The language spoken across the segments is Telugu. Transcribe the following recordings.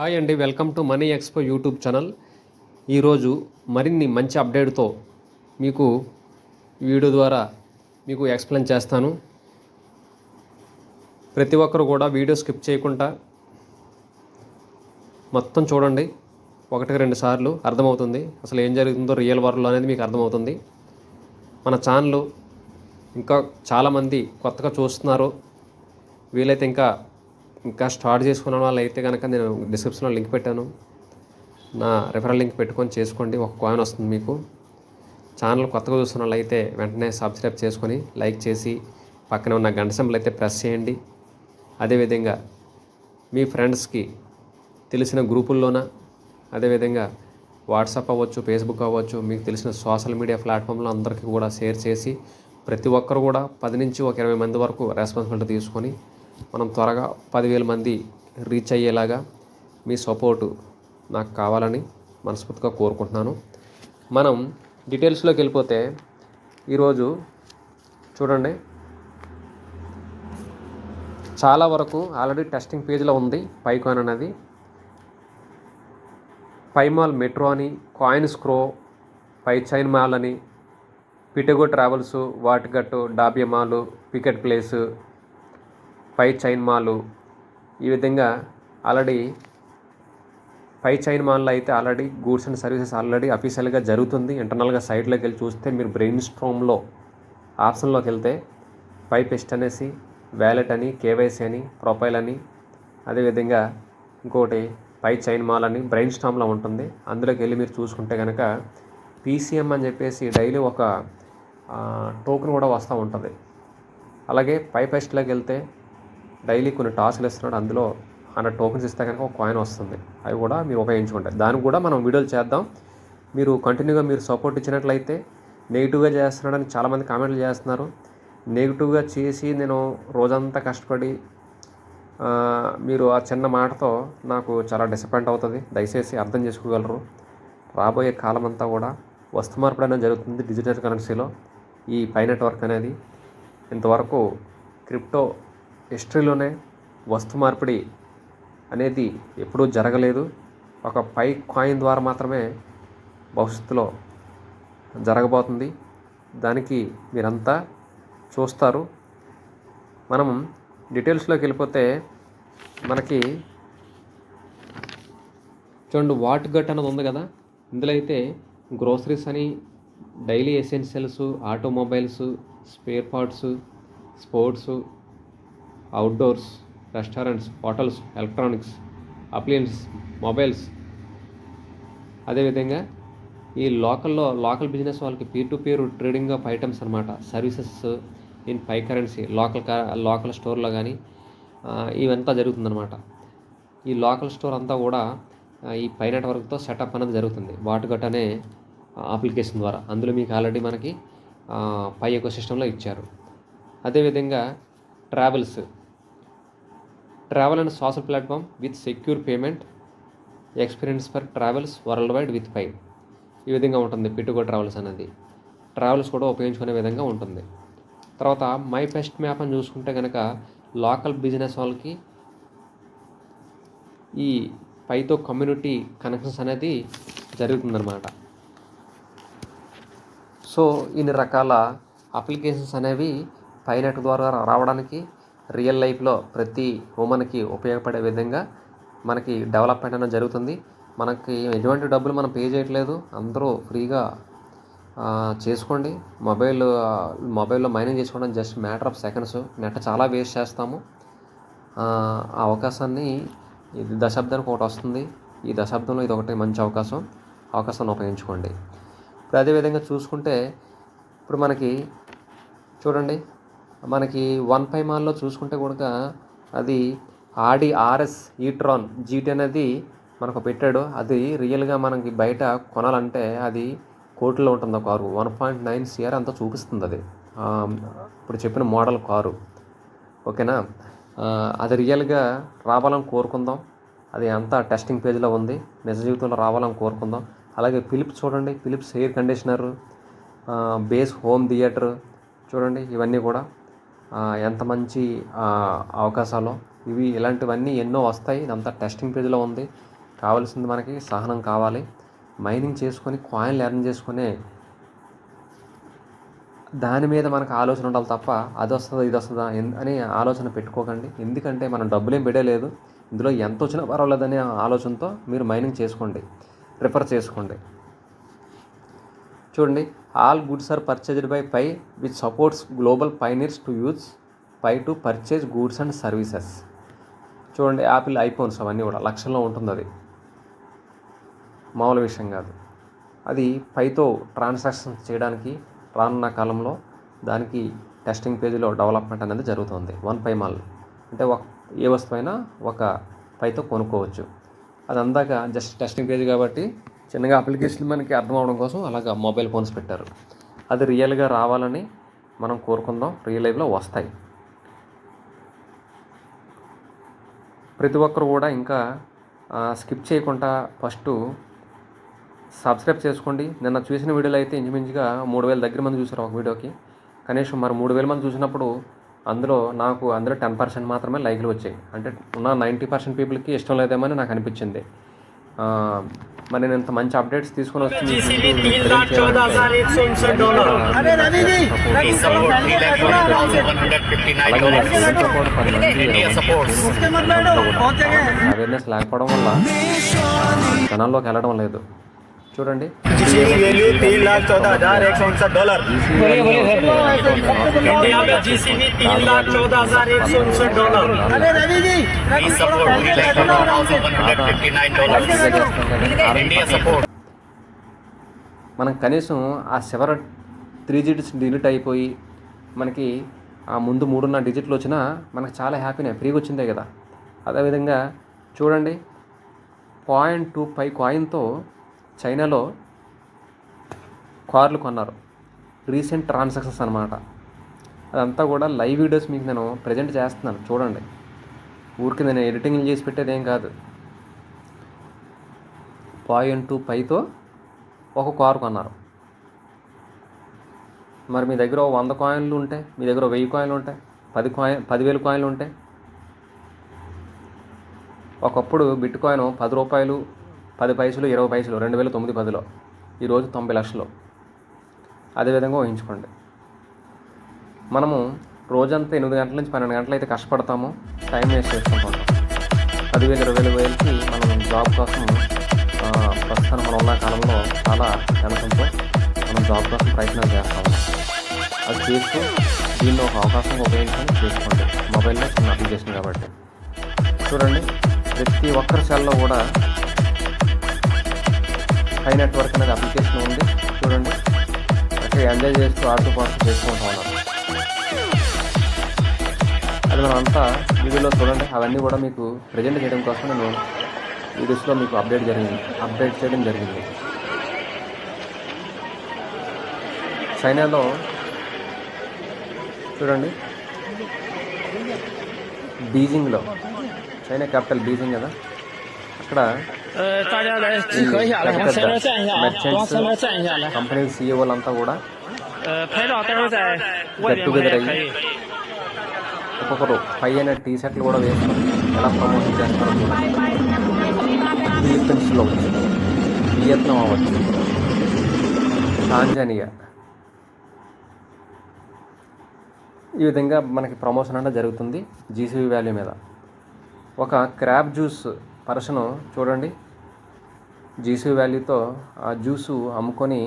హాయ్ అండి welcome to money expo YouTube channel. ఈరోజు మరిన్ని మంచి అప్డేట్తో మీకు వీడియో ద్వారా మీకు ఎక్స్ప్లెయిన్ చేస్తాను. ప్రతి ఒక్కరు కూడా వీడియో స్కిప్ చేయకుండా మొత్తం చూడండి. ఒకటికి రెండు సార్లు అర్థమవుతుంది. అసలు ఏం జరుగుతుందో రియల్ వరల్డ్లో అనేది మీకు అర్థమవుతుంది. మన ఛానల్ ఇంకా చాలామంది కొత్తగా చూస్తున్నారు. వీలైతే ఇంకా ఇంకా స్టార్ట్ చేసుకున్న వాళ్ళు అయితే కనుక నేను డిస్క్రిప్షన్లో లింక్ పెట్టాను. నా రెఫరల్ లింక్ పెట్టుకొని చేసుకోండి ఒక కాయిన్ వస్తుంది మీకు. ఛానల్ కొత్తగా చూస్తున్న వాళ్ళు అయితే వెంటనే సబ్స్క్రైబ్ చేసుకొని లైక్ చేసి పక్కన ఉన్న గంట అయితే ప్రెస్ చేయండి. అదేవిధంగా మీ ఫ్రెండ్స్కి తెలిసిన గ్రూపుల్లోన అదేవిధంగా వాట్సాప్ అవ్వచ్చు ఫేస్బుక్ అవ్వచ్చు మీకు తెలిసిన సోషల్ మీడియా ప్లాట్ఫామ్లో అందరికీ కూడా షేర్ చేసి ప్రతి ఒక్కరు కూడా పది నుంచి ఒక ఇరవై మంది వరకు రెస్పాన్సిబిలిటీ తీసుకొని మనం త్వరగా పదివేల మంది రీచ్ అయ్యేలాగా మీ సపోర్టు నాకు కావాలని మనస్ఫూర్తిగా కోరుకుంటున్నాను. మనం డీటెయిల్స్లోకి వెళ్ళిపోతే ఈరోజు చూడండి. చాలా వరకు ఆల్రెడీ టెస్టింగ్ పేజ్లో ఉంది పైకాన్ అనేది. పైమాల్ మెట్రో అని కాయిన్ స్క్రో పై చైన్ మాల్ అని పిటగో ట్రావెల్స్ వాటిగట్టు డాబియా మాల్ పికెట్ ప్లేసు పై చైన్ మాలు. ఈ విధంగా ఆల్రెడీ పై చైన్ మాల్లో అయితే already goods and services already అఫీషియల్గా జరుగుతుంది. ఇంటర్నల్గా సైట్లోకి వెళ్ళి చూస్తే మీరు బ్రెయిన్ స్ట్రోమ్లో ఆప్షన్లోకి వెళ్తే పై పెస్ట్ అనేసి వ్యాలెట్ అని కేవైసీ అని ప్రొఫైల్ అని అదేవిధంగా ఇంకోటి పై చైన్ మాల్ అని బ్రెయిన్ స్ట్రామ్లో ఉంటుంది. అందులోకి వెళ్ళి మీరు చూసుకుంటే కనుక పీసీఎం అని చెప్పేసి డైలీ ఒక టోకెన్ కూడా వస్తూ ఉంటుంది. అలాగే పై పెస్ట్లోకి వెళ్తే డైలీ కొన్ని టాస్క్లు ఇస్తున్నాడు అందులో హండ్రెడ్ టోకెన్స్ ఇస్తే కనుక ఒక కాయిన్ వస్తుంది. అవి కూడా మీరు ఉపయోగించుకుంటారు దానికి కూడా మనం వీడియోలు చేద్దాం. మీరు కంటిన్యూగా మీరు సపోర్ట్ ఇచ్చినట్లయితే నెగిటివ్గా చేస్తున్నాడని చాలామంది కామెంట్లు చేస్తున్నారు. నెగిటివ్గా చేసి నేను రోజంతా కష్టపడి మీరు ఆ చిన్న మాటతో నాకు చాలా డిసప్పాయింట్ అవుతుంది. దయచేసి అర్థం చేసుకోగలరు. రాబోయే కాలం అంతా కూడా వస్తు మార్పిడి అనేది జరుగుతుంది డిజిటల్ కరెన్సీలో ఈ పై నెట్వర్క్ అనేది ఇంతవరకు క్రిప్టో హిస్టరీలోనే వస్తు మార్పిడి అనేది ఎప్పుడూ జరగలేదు. ఒక పై కాయిన్ ద్వారా మాత్రమే భవిష్యత్తులో జరగబోతుంది. దానికి మీరంతా చూస్తారు. మనం డీటెయిల్స్లోకి వెళ్ళిపోతే మనకి చూడండి వాట్ గట్ అనేది ఉంది కదా? ఇందులో అయితే గ్రోసరీస్ అని daily essentials automobiles spare parts sports outdoors restaurants hotels electronics appliances mobiles అదేవిధంగా ఈ లోకల్లో లోకల్ బిజినెస్ వాళ్ళకి peer to peer trading of items అనమాట services in Pi currency local local స్టోర్లో కానీ ఇవంతా జరుగుతుందన్నమాట. ఈ లోకల్ స్టోర్ అంతా కూడా ఈ పై నెట్వర్క్తో సెటప్ అనేది జరుగుతుంది. వాటుగట్ అనే అప్లికేషన్ ద్వారా. అందులో మీకు ఆల్రెడీ మనకి పై ఎకో సిస్టంలో ఇచ్చారు. అదేవిధంగా travels travel and social platform with secure payment experience for travels worldwide with Pi ఈ విధంగా ఉంటుంది పిట్టుగో ట్రావెల్స్ అనేది. ట్రావెల్స్ కూడా ఉపయోగించుకునే విధంగా ఉంటుంది. తర్వాత మై బెస్ట్ మ్యాప్ అని చూసుకుంటే కనుక లోకల్ బిజినెస్ వాళ్ళకి ఈ పైతో కమ్యూనిటీ కనెక్షన్స్ అనేది జరుగుతుందన్నమాట. సో ఇన్ని రకాల అప్లికేషన్స్ అనేవి పైనట్ ద్వారా రావడానికి రియల్ లైఫ్లో ప్రతి ఉమెన్కి ఉపయోగపడే విధంగా మనకి డెవలప్మెంట్ అనేది జరుగుతుంది. మనకి ఎటువంటి డబ్బులు మనం పే చేయట్లేదు. అందరూ ఫ్రీగా చేసుకోండి. మొబైల్ మొబైల్లో మైనింగ్ చేసుకోవడం just matter of seconds. Net చాలా వేస్ట్ చేస్తాము. ఆ ఆ అవకాశాన్ని ఇది దశాబ్దానికి ఒకటి వస్తుంది. ఈ దశాబ్దంలో ఇది ఒకటి మంచి అవకాశం. అవకాశాన్ని ఉపయోగించుకోండి. ఇప్పుడు అదేవిధంగా చూసుకుంటే ఇప్పుడు మనకి చూడండి మనకి వన్ ఫైవ్ మాల్లో చూసుకుంటే కూడా అది ఆడి ఆర్ఎస్ ఈట్రాన్ జీటీ అనేది మనకు పెట్టాడు. అది రియల్గా మనకి బయట కొనాలంటే అది కోట్లో ఉంటుంది ఆ car. One point nine CR అంతా చూపిస్తుంది అది. ఇప్పుడు చెప్పిన మోడల్ కారు. ఓకేనా? అది రియల్గా రావాలని కోరుకుందాం. అది అంతా టెస్టింగ్ పేజ్లో ఉంది. నిజ జీవితంలో రావాలని కోరుకుందాం. అలాగే ఫిలిప్స్ చూడండి. Philips air conditioner base home theatre చూడండి. ఇవన్నీ కూడా ఎంత మంచి అవకాశాలు. ఇవి ఇలాంటివన్నీ ఎన్నో వస్తాయి. ఇదంతా టెస్టింగ్ పేజ్లో ఉంది. కావాల్సింది మనకి సహనం కావాలి. మైనింగ్ చేసుకొని కాయిన్లు ఎర్న్ చేసుకునే దాని మీద మనకు ఆలోచన ఉండాలి తప్ప అది వస్తుందా ఇది వస్తుందా అని ఆలోచన పెట్టుకోకండి. ఎందుకంటే మనం డబ్బులేం పెట్టలేదు. ఇందులో ఎంత వచ్చినా పర్వాలేదనే ఆలోచనతో మీరు మైనింగ్ చేసుకోండి. ప్రిఫర్ చేసుకోండి. చూడండి all goods are purchased by Pi which supports global pioneers to use Pi to purchase goods and services చూడండి యాపిల్ ఐఫోన్స్ అవన్నీ కూడా లక్షల్లో ఉంటుంది అది. మామూలు విషయం కాదు. అది పైతో ట్రాన్సాక్షన్స్ చేయడానికి రానున్న కాలంలో దానికి టెస్టింగ్ పేజీలో డెవలప్మెంట్ అనేది జరుగుతుంది. వన్ పై మాల్ అంటే ఒక ఏ వస్తువైనా ఒక పైతో కొనుక్కోవచ్చు. అది అందాక జస్ట్ టెస్టింగ్ పేజ్ కాబట్టి చిన్నగా అప్లికేషన్ మనకి అర్థం అవడం కోసం అలాగా మొబైల్ ఫోన్స్ పెట్టారు. అది రియల్గా రావాలని మనం కోరుకుందాం. రియల్ లైఫ్లో వస్తాయి. ప్రతి ఒక్కరు కూడా ఇంకా స్కిప్ చేయకుండా ఫస్ట్ సబ్స్క్రైబ్ చేసుకోండి. నిన్న చూసిన వీడియోలు అయితే ఇంచుమించుగా మూడు వేల దగ్గర మంది చూసారు ఒక వీడియోకి. కనీసం మరి మూడు వేల మంది చూసినప్పుడు అందులో నాకు అందులో టెన్ పర్సెంట్ మాత్రమే లైక్లు వచ్చాయి. అంటే ఉన్న నైంటీ పర్సెంట్ పీపుల్కి ఇష్టం లేదేమని నాకు అనిపించింది. మరి నేను ఇంత మంచి అప్డేట్స్ తీసుకుని వస్తుంది అవేర్నెస్ లేకపోవడం వల్ల జనాల్లోకి వెళ్ళడం లేదు చూడండి जीसीबी वैल्यू तीन लाख चौदह हजार एक सौ उनसठ डॉलर इंडिया में जीसीबी तीन लाख चौदह हजार एक सौ उनसठ डॉलर अरे Ravi ji Ravi support three lakh twenty thousand one hundred fifty nine dollar India support మనం కనీసం ఆ చివర త్రీ డిజిట్స్ డిలీట్ అయిపోయి మనకి ఆ ముందు మూడున్న డిజిట్లు వచ్చినా మనకు చాలా హ్యాపీనే ఫ్రీగా వచ్చిందే కదా అదేవిధంగా చూడండి పాయింట్ టూ ఫైవ్ కాయిన్తో చైనాలో కార్లు కొన్నారు. రీసెంట్ ట్రాన్సాక్షన్స్ అనమాట అదంతా కూడా లైవ్ వీడియోస్ మీకు నేను ప్రజెంట్ చేస్తున్నాను. చూడండి. ఊరికి నేను ఎడిటింగ్ చేసి పెట్టేది ఏం కాదు. పాయింట్ టూ పైతో ఒక కారు కొన్నారు. మరి మీ దగ్గర వంద కాయిన్లు ఉంటాయి మీ దగ్గర వెయ్యి కాయిన్లు ఉంటాయి పది కాయిన్ పదివేలు కాయిన్లు ఉంటాయి ఒకప్పుడు బిట్ కాయిన్ పది రూపాయలు పది పైసలు ఇరవై పైసలు రెండు వేల తొమ్మిది పదిలో. ఈరోజు తొంభై లక్షలు. అదేవిధంగా ఊహించుకోండి. మనము రోజంతా ఎనిమిది గంటల నుంచి పన్నెండు గంటలు అయితే కష్టపడతాము టైం వేస్ట్ చేసుకుంటాం. పదివేలు ఇరవై వేలు వేలకి మనం జాబ్ కోసం ప్రస్తుతం మనం ఉన్న కాలంలో చాలా టెన్షన్తో మనం జాబ్ కోసం ప్రయత్నాలు చేస్తాము. అది చేస్తూ దీన్ని ఒక అవకాశం ఉపయోగించుకొని చేసుకోండి. మొబైల్లో చిన్న అప్లికేషన్ కాబట్టి. చూడండి ప్రతి ఒక్కరి సెల్లో కూడా హై నెట్వర్క్ అనేది అప్లికేషన్ ఉంది. చూడండి. ఎంజాయ్ చేస్తూ ఆడుతూ పాడుతూ చేసుకుంటూ ఉన్నారు అది మనం అంతా వీడియోలో చూడండి అవన్నీ కూడా మీకు ప్రజెంట్ చేయడం కోసం నేను వీడియోస్లో మీకు అప్డేట్ జరిగింది అప్డేట్ చేయడం జరిగింది చైనాలో చూడండి బీజింగ్లో చైనా క్యాపిటల్ బీజింగ్ కదా అక్కడ 呃，大家来集合一下，来，往前面站一下啊，往前面站一下来。 కంపెనీ సీఈఓలంతా కూడా 呃，拍照待会儿在外面拍也可以。 ఒక్కొక్కరు పై అయిన టీ షర్ట్లు కూడా వేసుకొని ఎలా ప్రమోషన్ చేస్తారో చూడండి ఫిలిప్పీన్స్లో అవ్వచ్చు వియత్నాం అవ్వచ్చు టాంజానియా ఈ విధంగా మనకి ప్రమోషన్ అంటే జరుగుతుంది జీసీబీ వాల్యూ మీద ఒక క్రాబ్ జ్యూస్ పర్సన్ చూడండి జీసీబీ వ్యాలీతో ఆ జ్యూసు అమ్ముకొని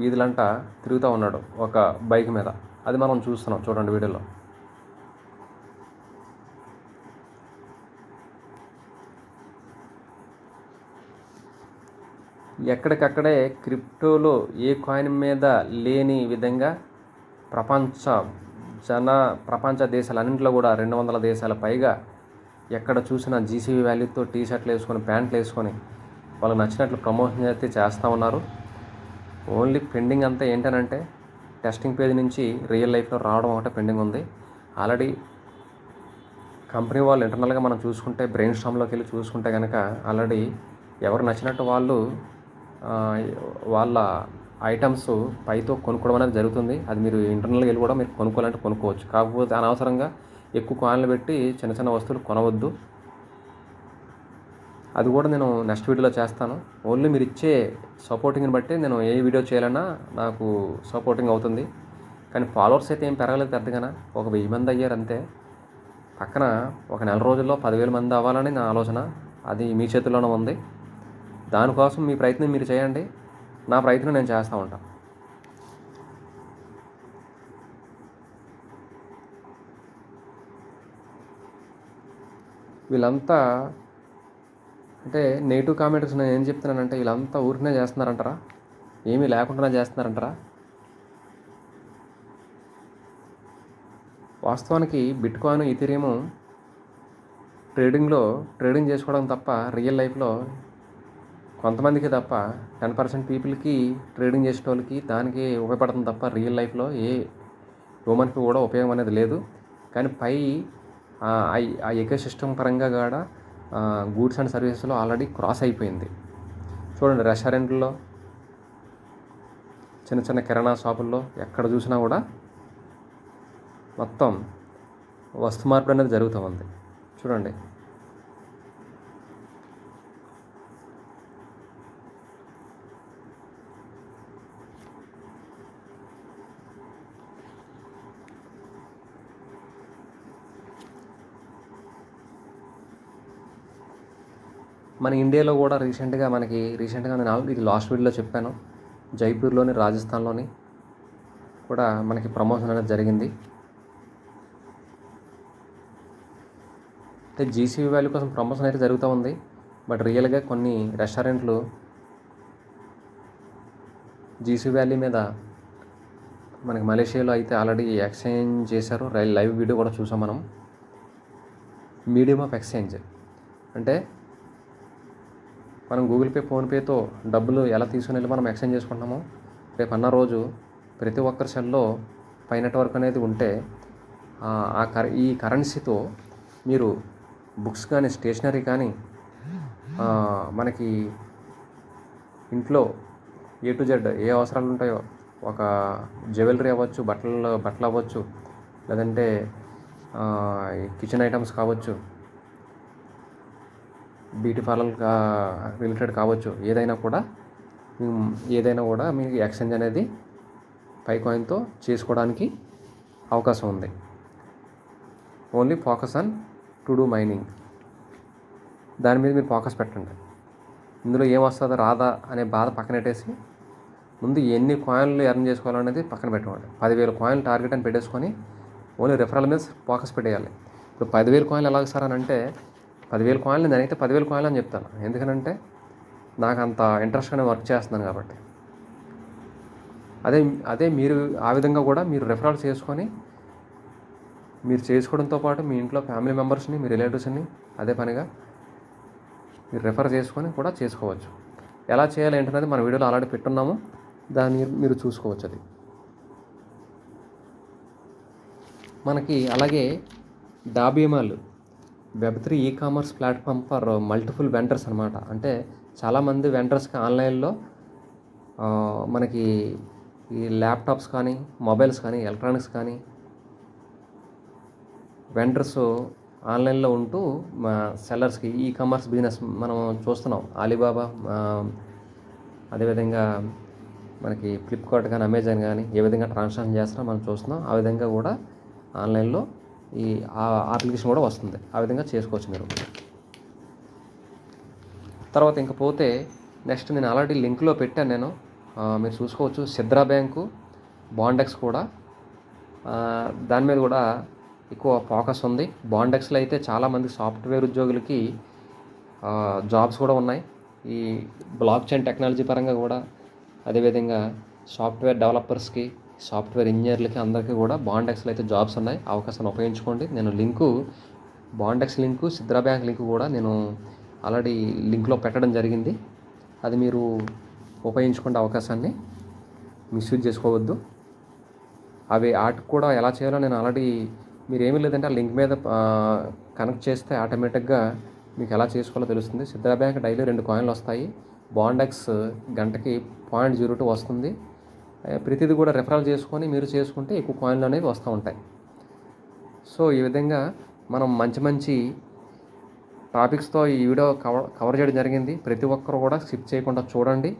వీధులంట తిరుగుతూ ఉన్నాడు ఒక బైక్ మీద. అది మనం చూస్తున్నాం చూడండి వీడియోలో. ఎక్కడికక్కడే క్రిప్టోలో ఏ కాయిన్ మీద లేని విధంగా ప్రపంచ జన ప్రపంచ దేశాలన్నింటిలో కూడా రెండు వందల దేశాల పైగా ఎక్కడ చూసినా జీసీబీ వ్యాలీతో టీ షర్ట్లు వేసుకొని ప్యాంట్లు వేసుకొని వాళ్ళకి నచ్చినట్లు ప్రమోషన్ అయితే చేస్తూ ఉన్నారు. ఓన్లీ పెండింగ్ అంతా ఏంటనంటే టెస్టింగ్ పేజ్ నుంచి రియల్ లైఫ్లో రావడం ఒకటే పెండింగ్ ఉంది. ఆల్రెడీ కంపెనీ వాళ్ళు ఇంటర్నల్గా మనం చూసుకుంటే బ్రెయిన్ స్టామ్లోకి వెళ్ళి చూసుకుంటే కనుక ఆల్రెడీ ఎవరు నచ్చినట్టు వాళ్ళు వాళ్ళ ఐటమ్స్ పైతో కొనుక్కోవడం అనేది జరుగుతుంది. అది మీరు ఇంటర్నల్గా వెళ్ళి కూడా మీరు కొనుక్కోవాలంటే కొనుక్కోవచ్చు. కాకపోతే అనవసరంగా ఎక్కువ కాయిన్లు పెట్టి చిన్న చిన్న వస్తువులు కొనవద్దు. అది కూడా నేను నెక్స్ట్ వీడియోలో చేస్తాను. ఓన్లీ మీరు ఇచ్చే సపోర్టింగ్ని బట్టి నేను ఏ వీడియో చేయాలన్నా నాకు సపోర్టింగ్ అవుతుంది. కానీ ఫాలోవర్స్ అయితే ఏం పెరగలేదు పెద్దగానా? ఒక వెయ్యి మంది అయ్యారు అంతే. పక్కన ఒక నెల రోజుల్లో పదివేల మంది అవ్వాలని నా ఆలోచన. అది మీ చేతుల్లోనే ఉంది. దానికోసం మీ ప్రయత్నం మీరు చేయండి. నా ప్రయత్నం నేను చేస్తూ ఉంటాను వీళ్ళంతా అంటే నెగిటివ్ కామెంట్స్ నేను ఏం చెప్తున్నానంటే వీళ్ళంతా ఊరికనే చేస్తున్నారంటారా? ఏమీ లేకుండా చేస్తున్నారంటారా? వాస్తవానికి బిట్ కాయిన్ ఇథిరియము ట్రేడింగ్లో ట్రేడింగ్ చేసుకోవడం తప్ప రియల్ లైఫ్లో కొంతమందికి తప్ప టెన్ పర్సెంట్ పీపుల్కి ట్రేడింగ్ చేసే వాళ్ళకి దానికి ఉపయోగపడుతుంది తప్ప రియల్ లైఫ్లో ఏ హ్యూమన్కి కూడా ఉపయోగం అనేది లేదు. కానీ పై ఆ ఆ ఎకో సిస్టమ్ పరంగా కూడా గూడ్స్ అండ్ సర్వీసెస్లో ఆల్రెడీ క్రాస్ అయిపోయింది. చూడండి రెస్టారెంట్లో చిన్న చిన్న కిరాణా షాపుల్లో ఎక్కడ చూసినా కూడా మొత్తం వస్తు మార్పు అనేది జరుగుతూ ఉంది. చూడండి. మన ఇండియాలో కూడా రీసెంట్గా మనకి రీసెంట్గా నేను ఇది లాస్ట్ వీడియోలో చెప్పాను. జైపూర్లోని రాజస్థాన్లోని కూడా మనకి ప్రమోషన్ అనేది జరిగింది. అంటే జీసీబీ వాల్యూ కోసం ప్రమోషన్ అయితే జరుగుతూ ఉంది. బట్ రియల్గా కొన్ని రెస్టారెంట్లు జీసీ వ్యాలీ మీద మనకి మలేషియాలో అయితే ఆల్రెడీ ఎక్స్చేంజ్ చేశారు. రైల్ లైవ్ వీడియో కూడా చూసాం మనం. Medium of exchange. అంటే మనం గూగుల్ పే ఫోన్పేతో డబ్బులు ఎలా తీసుకుని వెళ్ళి మనం ఎక్స్చేంజ్ చేసుకుంటున్నామో రేపు అన్న రోజు ప్రతి ఒక్కరి సెల్లో పై నెట్వర్క్ అనేది ఉంటే ఆ కర ఈ కరెన్సీతో మీరు బుక్స్ కానీ స్టేషనరీ కానీ మనకి ఇంట్లో ఏ టు జెడ్ ఏ అవసరాలు ఉంటాయో ఒక జ్యువెలరీ అవ్వచ్చు బట్టలు బట్టలు అవ్వచ్చు లేదంటే కిచెన్ ఐటమ్స్ కావచ్చు బ్యూటీ పార్లర్ రిలేటెడ్ కావచ్చు. ఏదైనా కూడా ఏదైనా కూడా మీకు ఎక్స్చేంజ్ అనేది పై కాయిన్తో చేసుకోవడానికి అవకాశం ఉంది. Only focus on to do mining దాని మీద మీరు ఫోకస్ పెట్టండి. ఇందులో ఏం వస్తుందో రాదా అనే బాధ పక్కనెట్టేసి ముందు ఎన్ని కాయిన్లు ఎర్న్ చేసుకోవాలనేది పక్కన పెట్టండి పదివేల కాయిన్లు టార్గెట్ అని పెట్టేసుకొని ఓన్లీ రెఫరల్ మీద ఫోకస్ పెట్టేయాలి. ఇప్పుడు పదివేల కాయిన్లు ఎలాగ సార్ అని అంటే పదివేల కాయిన్లు నేనైతే పదివేల కాయిన్లు అని చెప్తాను. ఎందుకనంటే నాకు అంత ఇంట్రెస్ట్గానే వర్క్ చేస్తున్నాను కాబట్టి. అదే అదే మీరు ఆ విధంగా కూడా మీరు రెఫరల్ చేసుకొని మీరు చేసుకోవడంతో పాటు మీ ఇంట్లో ఫ్యామిలీ మెంబర్స్ని మీ రిలేటివ్స్ని అదే పనిగా మీరు రెఫర్ చేసుకొని కూడా చేసుకోవచ్చు. ఎలా చేయాలి ఏంటనేది మన వీడియోలో ఆల్రెడీ పెట్టున్నాము. దాన్ని మీరు చూసుకోవచ్చు అది. మనకి అలాగే డాబీమాలు web three e commerce platform for multiple vendors అనమాట అంటే చాలామంది వెండర్స్కి ఆన్లైన్లో మనకి ఈ ల్యాప్టాప్స్ కానీ మొబైల్స్ కానీ ఎలక్ట్రానిక్స్ కానీ వెండర్స్ ఆన్లైన్లో ఉంటూ మా సెల్లర్స్కి ఈ కామర్స్ బిజినెస్ మనం చూస్తున్నాం. అలీబాబా అదేవిధంగా మనకి ఫ్లిప్కార్ట్ కానీ అమెజాన్ కానీ ఏ విధంగా ట్రాన్సాక్షన్ చేస్తున్నా మనం చూస్తున్నాం. ఆ విధంగా కూడా ఆన్లైన్లో ఈ అప్లికేషన్ కూడా వస్తుంది. ఆ విధంగా చేసుకోవచ్చు మీరు. తర్వాత ఇంక పోతే నెక్స్ట్ నేను ఆల్రెడీ లింక్లో పెట్టాను నేను. మీరు చూసుకోవచ్చు సిద్రా బ్యాంకు బాండెక్స్ కూడా. దాని మీద కూడా ఎక్కువ ఫోకస్ ఉంది. బాండెక్స్లో అయితే చాలామంది సాఫ్ట్వేర్ ఉద్యోగులకి జాబ్స్ కూడా ఉన్నాయి. ఈ బ్లాక్ చైన్ టెక్నాలజీ పరంగా కూడా అదేవిధంగా సాఫ్ట్వేర్ డెవలపర్స్కి సాఫ్ట్వేర్ ఇంజనీర్లకి అందరికీ కూడా బాండెక్స్లో అయితే జాబ్స్ ఉన్నాయి. అవకాశాన్ని ఉపయోగించుకోండి. నేను link బాండెక్స్ link Sidra bank link కూడా నేను ఆల్రెడీ లింక్లో పెట్టడం జరిగింది. అది మీరు ఉపయోగించుకునే అవకాశాన్ని మిస్యూజ్ చేసుకోవద్దు. అవి వాటికి కూడా ఎలా చేయాలో నేను ఆల్రెడీ మీరు ఏమీ లేదంటే ఆ లింక్ మీద కనెక్ట్ చేస్తే ఆటోమేటిక్గా మీకు ఎలా చేసుకోవాలో తెలుస్తుంది. సిద్ధరా బ్యాంక్ డైలీ రెండు కాయిన్లు వస్తాయి. బాండెక్స్ గంటకి పాయింట్ జీరో టూ వస్తుంది. ప్రతిదీ కూడా రెఫరల్ చేసుకొని మీరు చేసుకుంటే ఎక్కువ కాయిన్లు అనేవి వస్తూ ఉంటాయి. సో ఈ విధంగా మనం మంచి మంచి టాపిక్స్తో ఈ వీడియో కవర్ కవర్ చేయడం జరిగింది. ప్రతి ఒక్కరు కూడా స్కిప్ చేయకుండా చూడండి.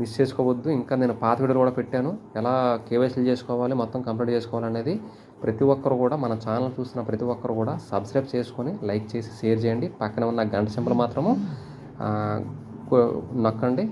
మిస్ చేసుకోవద్దు. ఇంకా నేను పాత వీడియోలు కూడా పెట్టాను. ఎలా కేవైసీలు చేసుకోవాలి మొత్తం కంప్లీట్ చేసుకోవాలనేది ప్రతి ఒక్కరు కూడా మన ఛానల్ చూస్తున్న ప్రతి ఒక్కరు కూడా సబ్స్క్రైబ్ చేసుకొని లైక్ చేసి షేర్ చేయండి. పక్కన ఉన్న గంట సింబల్ మాత్రము నొక్కండి.